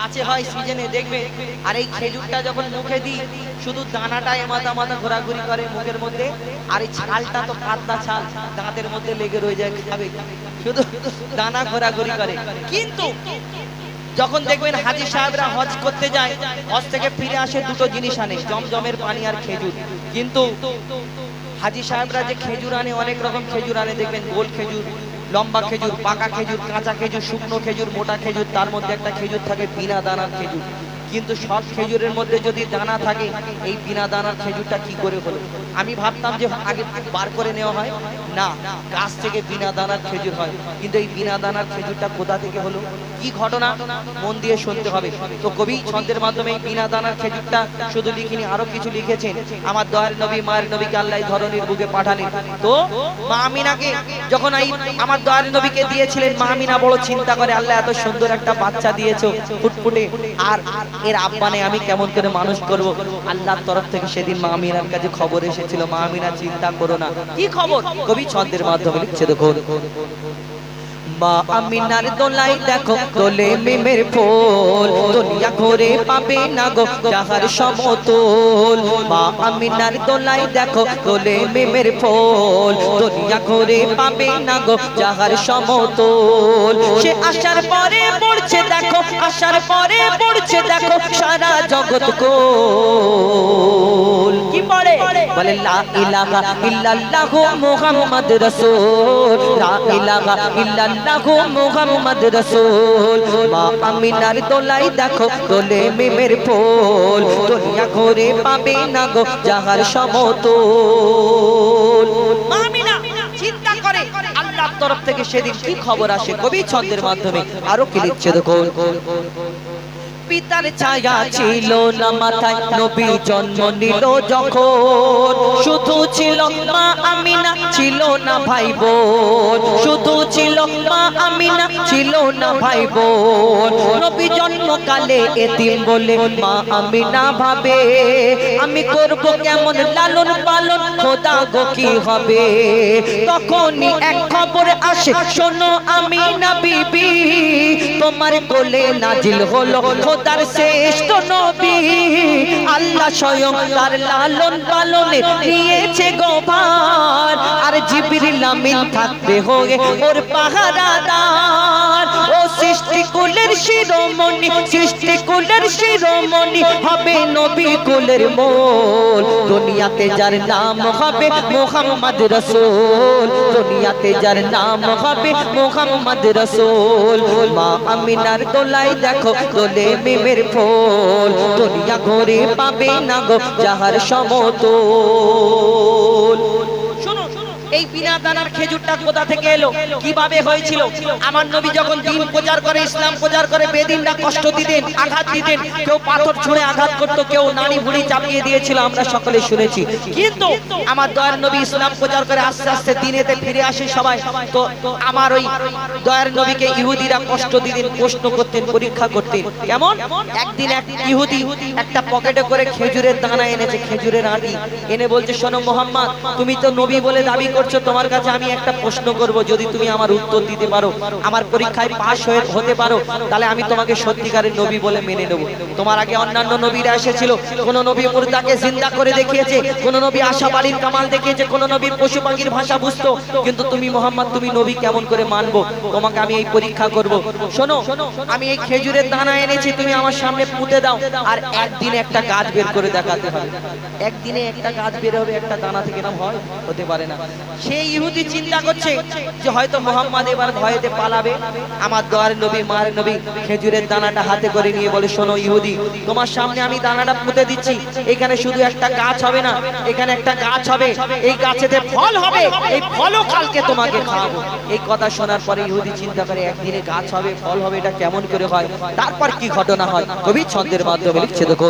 গাছে হয় সিজনে দেখবে। আর এই খেজুরটা যখন মুখে দিই, শুধু দানাটা এমাথা মাথা ঘোরাঘুরি করে মুখের মধ্যে, আর এই ছালটা তো পাতলা ছাল, দাঁতের মধ্যে লেগে রয়ে যায়, খাবে। শুধু দানা ঘোরাঘুরি করে। কিন্তু যখন দেখবেন হাজি সাহেবরা হজ করতে যায়, হজ থেকে ফিরে আসে, দুটো জিনিস আনে, জমজমের পানি আর খেজুর। কিন্তু হাজি সাহেবরা যে খেজুর আনে, অনেক রকম খেজুর আনে, দেখবেন গোল খেজুর লম্বা খেজুর, পাকা খেজুর, কাঁচা খেজুর, শুকনো খেজুর, মোটা খেজুর, তার মধ্যে একটা খেজুর থাকে বিনা দানার খেজুর। কিন্তু সব খেজুরের মধ্যে যদি দানা থাকে, এই বিনা দানার খেজুরটা কি করে হলো? আমি ভাবতাম যে আগে বার করে নেওয়া হয়। না, গাছ থেকে বিনা দানার খেজুর হয়। কিন্তু এই বিনা দানার খেজুরটা কোথা থেকে হলো? কি ঘটনা? মন দিয়ে শুনতে হবে। তো কবি ছন্দের মাধ্যমে এই বিনা দানার খেজুরটা শুধু লিখিনি, আরও কিছু লিখেছেন। আমার দয়ার নবী, মায়ের নবীকে আল্লাহ ধরনের বুকে পাঠালেন। তো মা আমিনাকে যখন এই আমার দয়ার নবীকে দিয়েছিলেন, মা আমিনা বড় চিন্তা করে, আল্লাহ এত সুন্দর একটা বাচ্চা দিয়েছ ফুটফুটে। আর এর আব্বানে আমি কেমন করে মানুষ করব? আল্লাহর তরফ থেকে সেদিন মা আমিনার কাছে খবর এসেছিল, মা আমিনা, চিন্তা করো না। কি খবর? কবি ছন্দের মাধ্যমে লিখছে, দেখুন। মা আমিনার দোলাই দেখো, দোলে দুনিয়া পাবে না গো যাহার সমতল। মা আমিনার দোলাই দেখো দুনিয়া পাবে না গো যাহার সমতল। সে আসার পরে পড়ছে, দেখো আসার পরে পড়ছে দেখো সারা জগৎ কোল কি পড়ে? বলে লা ইলাহা ইল্লাল্লাহু মুহাম্মদ রাসূল। লা ইলাহা ইল্লাল্লাহু মুহাম্মদ রাসূল। মা আমিনার দোলাই দেখো দোলে মিমের ফুল। দুনিয়া ঘুরে পাবে না গো যাহার সমতল। মা তরফ থেকে সেদিন কি খবর আসে কবি ছন্দের মাধ্যমে আরও কি লিখছে দেখো পিতার ছায়া ছিল না মাথায়। নবী জন্ম নিল যখন। শুধু ছিল মা আমিনা ছিল না ভাই বোন শুধু ছিল মা আমিনা ছিল না ভাই বোন নবী জন্মকালে এতিম বলে মা আমিনা ভাবে আমি করব কেমন লালন পালন খোদা গো কি হবে? তখনই এক খবর আসে শোনো আমিনা বিবি তোমার কোলে নাজিল হলো খোদার শ্রেষ্ঠ নবী। আল্লাহ স্বয়ং তার লালন পালনে নিয়েছে গোপাল। আর জিবরিল আমিন থাকতে হয়ে ওর পাহারাদার। ও সৃষ্টি কুলের শিরোমণি, সৃষ্টি কুলের শিরোমণি হবে নবী কুলের মোল। দুনিয়াতে যার নাম হবে মোহাম্মদ রসুল। দুনিয়াতে যার নাম হবে মোহাম্মদ রসুল। মা আমিনার দোলাই দেখো, দোলে মিমের ফুল। দুনিয়া ঘুরে পাবে না গো যাহার সমতল। এই বিনা দানার খেজুরটা কোথা থেকে এলো? কীভাবে হয়েছিল? আমার নবী যখন দিন প্রচার করে, ইসলাম প্রচার করে, বেদিনরা কষ্ট দিতেন, আঘাত দিতেন, কেউ পাথর ছুঁড়ে আঘাত করতো, কেউ নারী ভুড়ি চাপিয়ে দিয়েছিল, আমরা সকলে শুনেছি। কিন্তু আমার দয়ার নবী ইসলাম প্রচার করে আস্তে আস্তে দিনেতে ফিরে আসে সবাই। তো আমার ওই দয়ার নবীকে ইহুদিরা কষ্ট দিতেন, প্রশ্ন করতেন, পরীক্ষা করতেন। কেমন? একদিন এক ইহুদি একটা পকেটে করে খেজুরের দানা এনেছে, খেজুরের আটি। এনে বলছে, শোনো মোহাম্মদ, তুমি তো নবী বলে দাবি করছ, তোমার কাছে আমি একটা প্রশ্ন করব, যদি তুমি আমার উত্তর দিতে পারো, আমার পরীক্ষায় পাশ হয়ে হতে পারো, তাহলে আমি তোমাকে সত্যিকারের নবী বলে মেনে নেব। তোমার আগে অন্যান্য নবীরা এসেছিল, কোন নবী মুর্দাকে জিন্দা করে দেখিয়েছে, কোন নবী আশা বাড়ির কামাল দেখিয়েছে, কোন নবী পশু পাখির ভাষা বুঝতো, কিন্তু তুমি মোহাম্মদ, তুমি নবী কেমন করে মানবো? তোমাকে আমি এই পরীক্ষা করব। শোনো, আমি এই খেজুরের দানা এনেছি, তুমি আমার সামনে পুঁতে দাও, আর একদিনে একটা গাছ বের করে দেখাতে হবে। একদিনে একটা গাছ বের হবে, একটা দানা থেকে না হয়, হতে পারে না। সেই ইহুদি চিন্তা করছে যে হয়তো মোহাম্মদ এবার ভয়েতে পালাবে। আমার দোয়ার নবী, মার নবী খেজুরের দানাটা হাতে করে নিয়ে বলে, শোনো ইহুদি, তোমার সামনে আমি দানাটা পুঁতে দিচ্ছি। এখানে শুধু একটা গাছ হবে না, এখানে একটা গাছ হবে। এই গাছেতে ফল হবে, এই ফলও কালকে তোমাকে খাওয়াবো। এই কথা শোনার পরে ইহুদি চিন্তা করে, একদিনে গাছ হবে, ফল হবে, এটা কেমন করে হয়? তারপর কি ঘটনা হয়? কবি ছন্দের মাধ্যমে লিখছে দেখো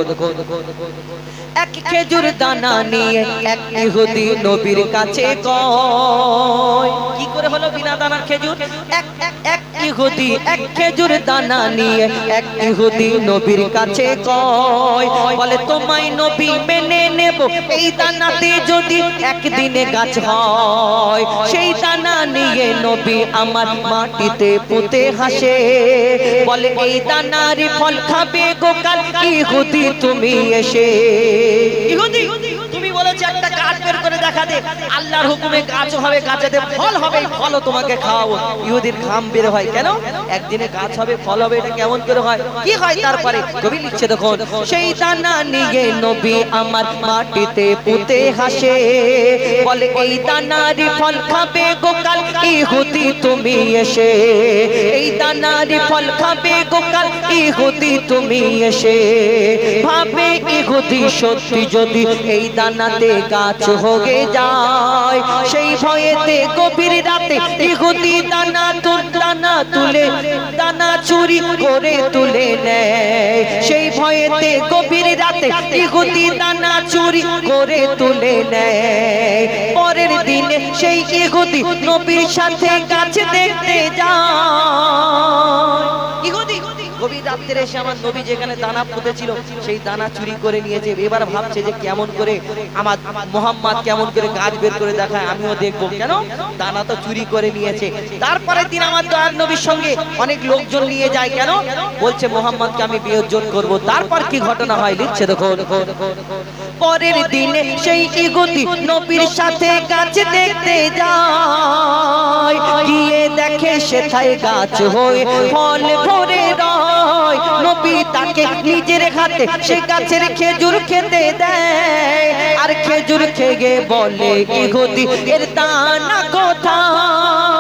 এক খেজুর দানা নিয়ে এক ইহুদি নবীর কাছে কয়। কি করে হলো বিনা দানার খেজুর? এক এক ইহুদি এক খেজুর দানা নিয়ে এক ইহুদি নবীর কাছে কয়। বলে, তোমায় নবী মেনে নেব। এই দানাতে যদি একদিনে গাছ হয়, সেই দানা নিয়ে নবী আমার মাটিতে পুঁতে হাসে। বলে, এই দানারই ফল খাবে গোকাল ইহুদি, তুমি এসে ইহুদি তুমি বলেছ গাছ বের করে দেখা দে। আল্লাহর হুকুমে গাছ হবে গাছেতে ফল হবে তোমাকে খাওয়াবো। ইহুদির ঘাম বের হয় কেন? একদিনে গাছ হবে, ফল হবে, এটা কেমন করে হয়? কি হয় তারপরে? কবি লিখছে দেখুন। সেই নবী আমার মাটিতে হাসে। বলে, এই দানারই ফল খাবে গোকাল ইহুদি তুমি এসে। এই দানারই ফল খাবে গোকাল ইহুদি তুমি এসে। ভাবে ইহুদি সত্যি যদি এই দানাতে গাছ হয়ে যায়। সেই ভয়েতে গভীর রাতে ইহুদি দানা তুল দানা তুলে, দানা চুরি করে তুলে নেয়। সেই ভয়েতে গভীর রাতে ইহুদি দানা চুরি করে তুলে নেয়। পরের দিনে সেই ইহুদি নবীর সাথে গাছ দেখতে যায়। রাত্রে এসে আমার নবী যেখানে দানা পুঁতেছিল, সেই দানা চুরি করে নিয়েছে। এবার ভাবছে যে কেমন করে আমার মোহাম্মদ কেমন করে গাছ বের করে দেখায়, আমিও দেখব। কেন? দানা তো চুরি করে নিয়েছে। তারপরে দিন আমার দয়ার নবীর সঙ্গে অনেক লোকজন নিয়ে যায়। কেন? বলছে, মোহাম্মদকে আমি বিয়োজন করব। তারপর কি ঘটনা হয়? লিখছে দেখো পরের দিনে সেই ইগুতি নবীর সাথে গাছ দেখতে যায়। গিয়ে দেখে সেথায় গাছ হয়ে ফল ভরে রয়। নবী তাকে নিজের হাতে সে গাছের খেজুর খেতে দেয়। আর খেজুর খেয়ে বলে ইহুদি এর দানা কোথায়?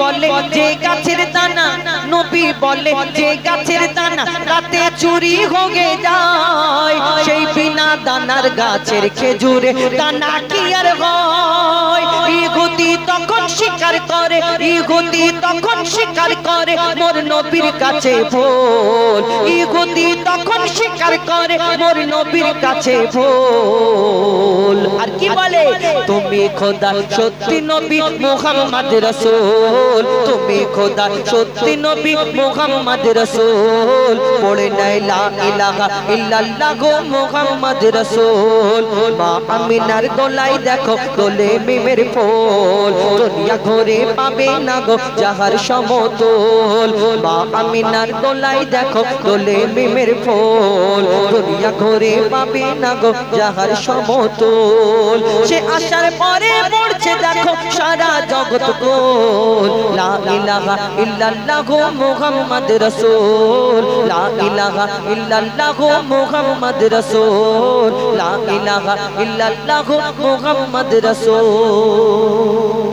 বলে যে গাছের দানা, নবী বলে যে গাছের দানা, রাতে চুরি হয়ে যায়। সেই বিনা দানার গাছের খেজুরে দানা কি আর হয়? স্বীকার করে, ইহুদি তখন স্বীকার করে, মোর নবীর কাছে ভুল। ইহুদি তখন স্বীকার করে, মোর নবীর কাছে ভুল। আর কি বলে? তুমি খোদা, সত্যি নবী মোহাম্মদ রসুল। তুমি খোদা, সত্যি নবী মোহাম্মদ রসুল। পড়ে নাই লা ইলাহা ইল্লাল্লাহ গো মোহাম্মদ রসুল। মা আমিনার গলায় দেখো, দোলে মিমের ফুল। দুনিয়া ঘরে পাবে না গো যাহার সমতল? মা আমিনার গলায় দেখো, দোলে মিমের ফুল। দুনিয়া ঘরে পাবে না গো যাহার সমতল? সে আসার পরে পড়ছে দেখো সারা জগৎ গোল লা ইলাহা ইল্লাল্লাহ মুহাম্মদ রাসূল। লা ইলাহা ইল্লাল্লাহ মুহাম্মদ রাসূল। লা ইলাহা ইল্লাল্লাহ মুহাম্মদ রাসূল।